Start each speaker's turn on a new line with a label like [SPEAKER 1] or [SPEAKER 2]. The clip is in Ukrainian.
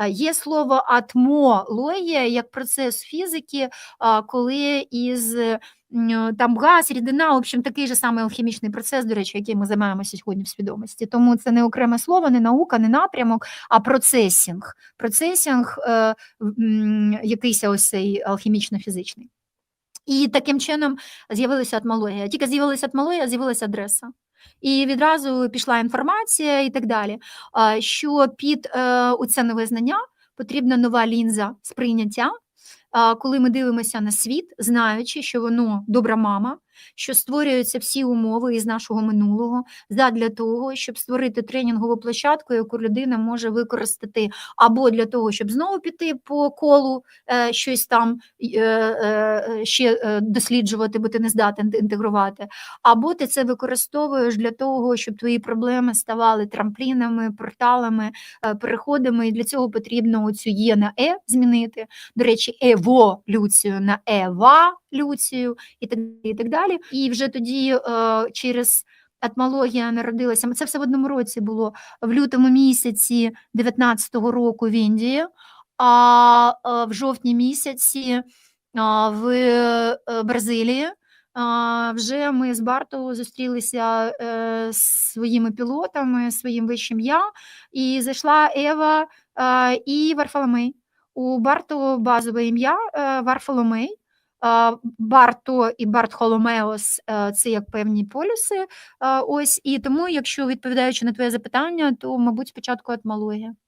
[SPEAKER 1] А, Є слово атмологія як процес фізики, коли із там газ, рідина, в общем, такий же самий алхімічний процес, до речі, яким ми займаємося сьогодні в свідомості. Тому це не окреме слово, не наука, не напрямок, а процесінг. Процесінг е, якийсь ось цей алхімічно-фізичний. І таким чином з'явилася атмологія. Тільки з'явилася атмологія, з'явилася адреса. І відразу пішла інформація і так далі. Що під е, оце нове знання потрібна нова лінза сприйняття, коли ми дивимося на світ, знаючи, що воно добра мама, що створюються всі умови із нашого минулого задля того, щоб створити тренінгову площадку, яку людина може використати або для того, щоб знову піти по колу е, щось там е, е, ще досліджувати, бо ти не здатен інтегрувати, або ти це використовуєш для того, щоб твої проблеми ставали трамплінами, порталами, переходами. І для цього потрібно оцю є на е змінити. До речі, еволюцію на евалюцію і так, і так далі. І вже тоді е, через етмологія народилася. Це все в одному році було в лютому місяці 19-го року в Індії, а е, в жовтні місяці в е, Бразилії. Вже ми з Барту зустрілися з своїми пілотами, своїм вищим я, і зайшла Ева і Варфоломей. У Барту базове ім'я Варфоломей. Барто і Бартхоломеос Холомеос це як певні полюси. е, Ось і тому, якщо відповідаючи на твоє запитання, то мабуть спочатку етмологія.